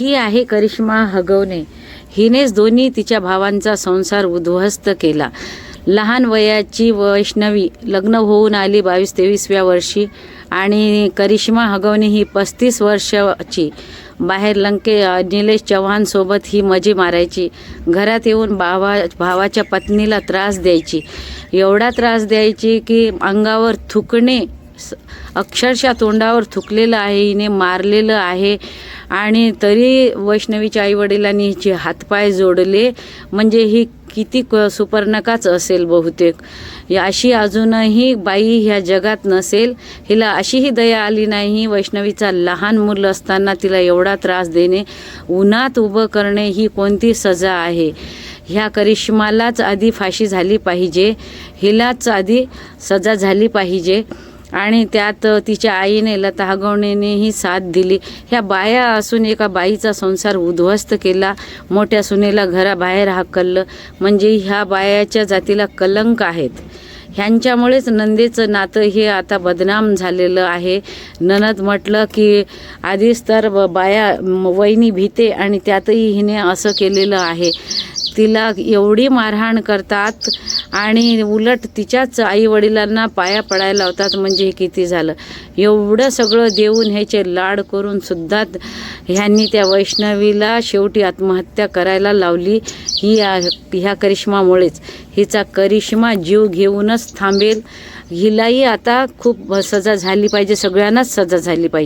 ही आहे करिश्मा हगवणे. हिनेच दोन्ही तिच्या भावांचा संसार उद्ध्वस्त केला. लहान वयाची वैष्णवी लग्न होऊन आली बावीस तेवीसव्या वर्षी आणि करिश्मा हगवणे ही पस्तीस वर्षाची. बाहेर लंके निलेश चव्हाणसोबत ही मजी मारायची. घरात येऊन भावा भावाच्या पत्नीला त्रास द्यायची. एवढा त्रास द्यायची की अंगावर थुकणे अक्षरशः तोंडावर थुकलेलं आहे हिने मारलेलं आहे. आणि तरी वैष्णवीच्या आईवडिलांनी हिचे हातपाय जोडले म्हणजे ही किती क सुपर्णकाच असेल बहुतेक. या अशी अजूनही बाई ह्या जगात नसेल हिला अशीही दया आली नाही. वैष्णवीचा लहान मुलं असताना तिला एवढा त्रास देणे उन्हात उभं करणे ही कोणती सजा आहे? ह्या करिश्मालाच आधी फाशी झाली पाहिजे हिलाच आधी सजा झाली पाहिजे. आणि त्यात तिच्या आईने लता हगवणेनेही साथ दिली. ह्या बाया असून एका बाईचा संसार उद्ध्वस्त केला. मोठ्या सुनेला घराबाहेर हाकललं. म्हणजे ह्या बायाच्या जातीला कलंक आहेत. ह्यांच्यामुळेच नंदेचं नातं हे आता बदनाम झालेलं आहे. ननद म्हटलं की आधीच तर बाया वहिनी भीते आणि त्यातही हिने असं केलेलं आहे. तिला एवढी मारहाण करतात आणि उलट तिच्याच आई वडिलांना पाया पडायला लावतात म्हणजे हे किती झालं. एवढं सगळं देऊन ह्याचे लाड करून सुद्धा ह्यांनी त्या वैष्णवीला शेवटी आत्महत्या करायला लावली. ही ह्या करिश्मामुळेच. हिचा करिश्मा जीव घेऊनच थांबेल. हिलाही आता खूप सजा झाली पाहिजे सगळ्यांनाच सजा झाली पाहिजे.